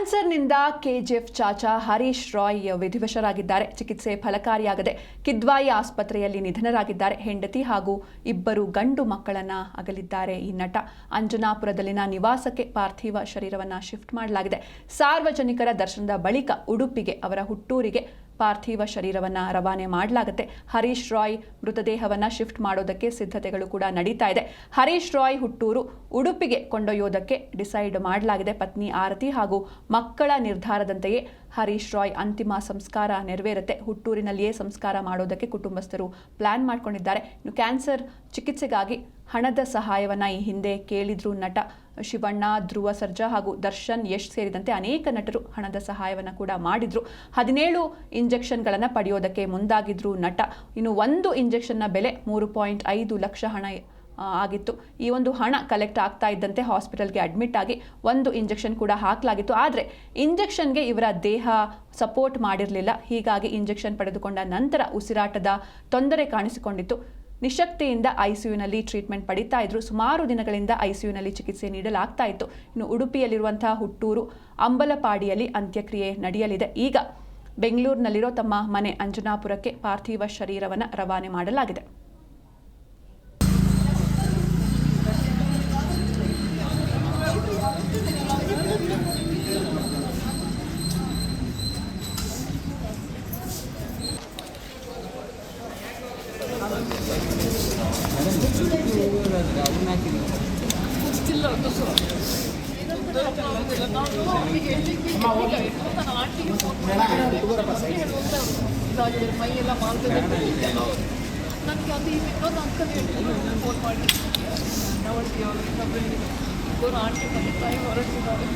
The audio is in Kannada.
ಕ್ಯಾನ್ಸರ್ನಿಂದ ಕೆಜಿಎಫ್ ಚಾಚಾ ಹರೀಶ್ ರಾಯ್ ವಿಧಿವಶರಾಗಿದ್ದಾರೆ. ಚಿಕಿತ್ಸೆ ಫಲಕಾರಿಯಾಗದೆ ಕಿದ್ವಾಯಿ ಆಸ್ಪತ್ರೆಯಲ್ಲಿ ನಿಧನರಾಗಿದ್ದಾರೆ. ಹೆಂಡತಿ ಹಾಗೂ ಇಬ್ಬರು ಗಂಡು ಮಕ್ಕಳನ್ನ ಅಗಲಿದ್ದಾರೆ ಈ ನಟ. ಅಂಜನಾಪುರದಲ್ಲಿನ ನಿವಾಸಕ್ಕೆ ಪಾರ್ಥಿವ ಶರೀರವನ್ನು ಶಿಫ್ಟ್ ಮಾಡಲಾಗಿದೆ. ಸಾರ್ವಜನಿಕರ ದರ್ಶನದ ಬಳಿಕ ಉಡುಪಿಗೆ ಅವರ ಹುಟ್ಟೂರಿಗೆ ಪಾರ್ಥಿವ ಶರೀರವನ್ನು ರವಾನೆ ಮಾಡಲಾಗುತ್ತೆ. ಹರೀಶ್ ರಾಯ್ ಮೃತದೇಹವನ್ನು ಶಿಫ್ಟ್ ಮಾಡೋದಕ್ಕೆ ಸಿದ್ಧತೆಗಳು ಕೂಡ ನಡೀತಾ ಇದೆ. ಹರೀಶ್ ರಾಯ್ ಹುಟ್ಟೂರು ಉಡುಪಿಗೆ ಕೊಂಡೊಯ್ಯೋದಕ್ಕೆ ಡಿಸೈಡ್ ಮಾಡಲಾಗಿದೆ. ಪತ್ನಿ ಆರತಿ ಹಾಗೂ ಮಕ್ಕಳ ನಿರ್ಧಾರದಂತೆಯೇ ಹರೀಶ್ ರಾಯ್ ಅಂತಿಮ ಸಂಸ್ಕಾರ ನೆರವೇರುತ್ತೆ. ಹುಟ್ಟೂರಿನಲ್ಲಿಯೇ ಸಂಸ್ಕಾರ ಮಾಡೋದಕ್ಕೆ ಕುಟುಂಬಸ್ಥರು ಪ್ಲಾನ್ ಮಾಡ್ಕೊಂಡಿದ್ದಾರೆ. ಇನ್ನು ಕ್ಯಾನ್ಸರ್ ಚಿಕಿತ್ಸೆಗಾಗಿ ಹಣದ ಸಹಾಯವನ್ನು ಈ ಹಿಂದೆ ಕೇಳಿದ್ರು ನಟ ಶಿವಣ್ಣ, ಧ್ರುವ ಸರ್ಜಾ ಹಾಗೂ ದರ್ಶನ್, ಯಶ್ ಸೇರಿದಂತೆ ಅನೇಕ ನಟರು ಹಣದ ಸಹಾಯವನ್ನು ಕೂಡ ಮಾಡಿದ್ರು. ಹದಿನೇಳು ಇಂಜೆಕ್ಷನ್ಗಳನ್ನು ಪಡೆಯೋದಕ್ಕೆ ಮುಂದಾಗಿದ್ರು ನಟ. ಇನ್ನು ಒಂದು ಇಂಜೆಕ್ಷನ್ನ ಬೆಲೆ ಮೂರು ಪಾಯಿಂಟ್ ಐದು ಲಕ್ಷ ಹಣ ಆಗಿತ್ತು. ಈ ಒಂದು ಹಣ ಕಲೆಕ್ಟ್ ಆಗ್ತಾ ಇದ್ದಂತೆ ಹಾಸ್ಪಿಟಲ್ಗೆ ಅಡ್ಮಿಟ್ ಆಗಿ ಒಂದು ಇಂಜೆಕ್ಷನ್ ಕೂಡ ಹಾಕಲಾಗಿತ್ತು. ಆದರೆ ಇಂಜೆಕ್ಷನ್ಗೆ ಇವರ ದೇಹ ಸಪೋರ್ಟ್ ಮಾಡಿರಲಿಲ್ಲ. ಹೀಗಾಗಿ ಇಂಜೆಕ್ಷನ್ ಪಡೆದುಕೊಂಡ ನಂತರ ಉಸಿರಾಟದ ತೊಂದರೆ ಕಾಣಿಸಿಕೊಂಡಿತ್ತು. ನಿಶಕ್ತಿಯಿಂದ ಐಸಿಯುನಲ್ಲಿ ಟ್ರೀಟ್ಮೆಂಟ್ ಪಡಿತಾ ಇದ್ರು. ಸುಮಾರು ದಿನಗಳಿಂದ ಐಸಿಯುನಲ್ಲಿ ಚಿಕಿತ್ಸೆ ನೀಡಲಾಗ್ತಾ ಇತ್ತು. ಇನ್ನು ಉಡುಪಿಯಲ್ಲಿರುವಂತಹ ಹುಟ್ಟೂರು ಅಂಬಲಪಾಡಿಯಲ್ಲಿ ಅಂತ್ಯಕ್ರಿಯೆ ನಡೆಯಲಿದೆ. ಈಗ ಬೆಂಗಳೂರಿನಲ್ಲಿರೋ ತಮ್ಮ ಮನೆ ಅಂಜನಾಪುರಕ್ಕೆ ಪಾರ್ಥಿವ ಶರೀರವನ್ನು ರವಾನೆ ಮಾಡಲಾಗಿದೆ. ಮೈಯೆಲ್ಲ ಮಾಲ್ತದೆ ನನಗೆ ಅದು ಇನ್ನೊಂದು ಅಂಕಲ್ ಹೇಳಿದ್ರು ಫೋನ್ ಮಾಡಿ ನವಳಿಗೆ ಅವರಿಗೆ ಇಬ್ಬರು ಆಂಟಿ ಮನೆ ತಾಯಿ ಹೊರಟಿದ್ದಾರೆ